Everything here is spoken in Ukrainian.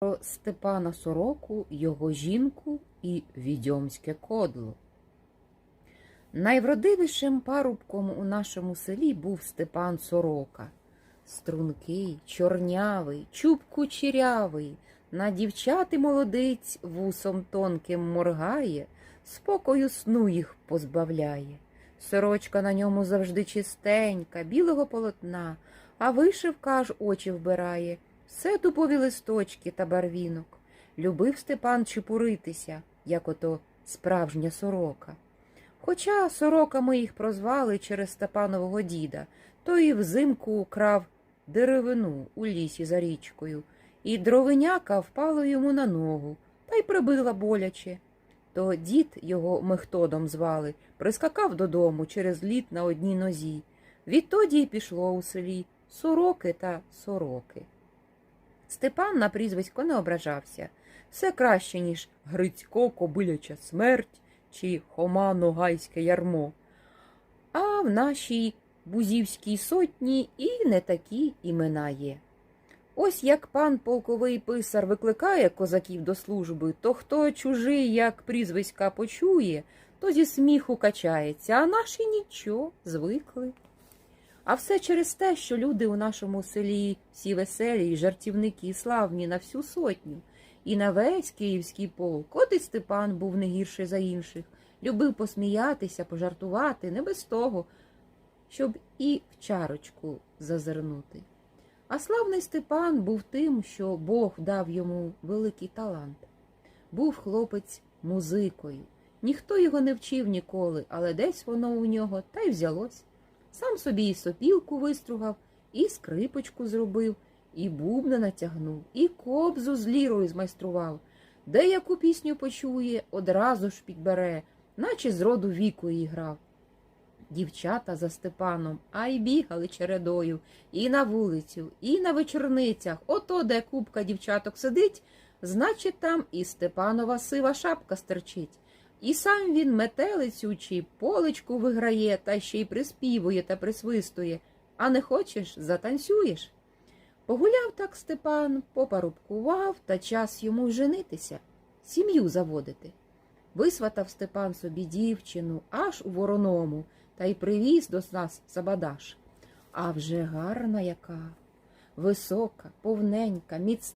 про Степана Сороку, його жінку і відьомське кодло. Найвродивішим парубком у нашому селі був Степан Сорока. Стрункий, чорнявий, чуб кучерявий, на дівчати молодиць вусом тонким моргає, спокою сну їх позбавляє. Сорочка на ньому завжди чистенька, білого полотна, а вишивка аж очі вбирає, все дубові листочки та барвінок. Любив Степан чепуритися, як ото справжня сорока. Хоча сороками їх прозвали через Степанового діда, то і взимку крав деревину у лісі за річкою, і дровиняка впало йому на ногу, та й прибила боляче. То дід його Мехтодом звали, прискакав додому через літ на одній нозі. Відтоді й пішло у селі сороки та сороки. Степан на прізвисько не ображався. Все краще, ніж Грицько кобиляча смерть чи Хома Ногайське ярмо. А в нашій Бузівській сотні і не такі імена є. Ось як пан полковий писар викликає козаків до служби, то хто чужий, як прізвиська почує, то зі сміху качається, а наші нічого, звикли. А все через те, що люди у нашому селі всі веселі, і жартівники, славні на всю сотню. І на весь київський полк, от і Степан був не гірший за інших, любив посміятися, пожартувати, не без того, щоб і в чарочку зазирнути. А славний Степан був тим, що Бог дав йому великий талант. Був хлопець музикою. Ніхто його не вчив ніколи, але десь воно у нього та й взялось. Сам собі і сопілку вистругав, і скрипочку зробив, і бубна натягнув, і кобзу з лірою змайстрував. Де яку пісню почує, одразу ж підбере, наче з роду віку її грав. Дівчата за Степаном, а й бігали чередою, і на вулицю, і на вечорницях. Ото, де купка дівчаток сидить, значить, там і Степанова сива шапка стерчить. І сам він метелицю чи поличку виграє, та ще й приспівує та присвистує. А не хочеш, затанцюєш. Погуляв так Степан, попарубкував, та час йому женитися, сім'ю заводити. Висватав Степан собі дівчину аж у вороному, та й привіз до нас Сабадаш. А вже гарна яка, висока, повненька, міцна.